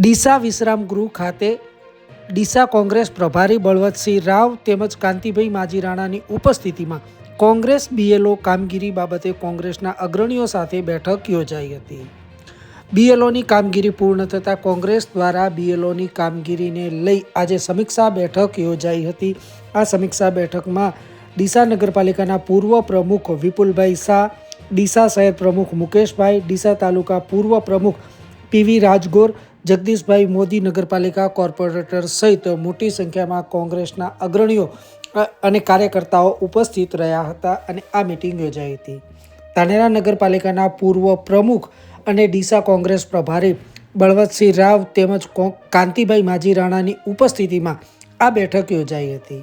ડીસા વિશ્રામ ગૃહ ખાતે ડીસા કોંગ્રેસ પ્રભારી બળવંતસિંહ રાવ તેમજ કાંતિભાઈ માજી રાણાની ઉપસ્થિતિમાં કોંગ્રેસ બીએલઓ કામગીરી બાબતે કોંગ્રેસના અગ્રણીઓ સાથે બેઠક યોજાઈ હતી. બીએલઓની કામગીરી પૂર્ણ થતાં કોંગ્રેસ દ્વારા બીએલઓની કામગીરીને લઈ આજે સમીક્ષા બેઠક યોજાઈ હતી. આ સમીક્ષા બેઠકમાં ડીસા નગરપાલિકાના પૂર્વ પ્રમુખ વિપુલભાઈ શાહ, ડીસા શહેર પ્રમુખ મુકેશભાઈ, ડીસા તાલુકા પૂર્વ પ્રમુખ પીવી રાજગોર જગદીશભાઈ મોદી નગરપાલિકા કોર્પોરેટર સહિત મોટી સંખ્યામાં કોંગ્રેસના અગ્રણીઓ અને કાર્યકર્તાઓ ઉપસ્થિત રહ્યા હતા અને આ મિટિંગ યોજાઈ હતી. ધાનેરા નગરપાલિકાના પૂર્વ પ્રમુખ અને ડીસા કોંગ્રેસ પ્રભારી બળવંતસિંહ રાવ તેમજ કાંતિભાઈ માજી રાણાની ઉપસ્થિતિમાં આ બેઠક યોજાઈ હતી.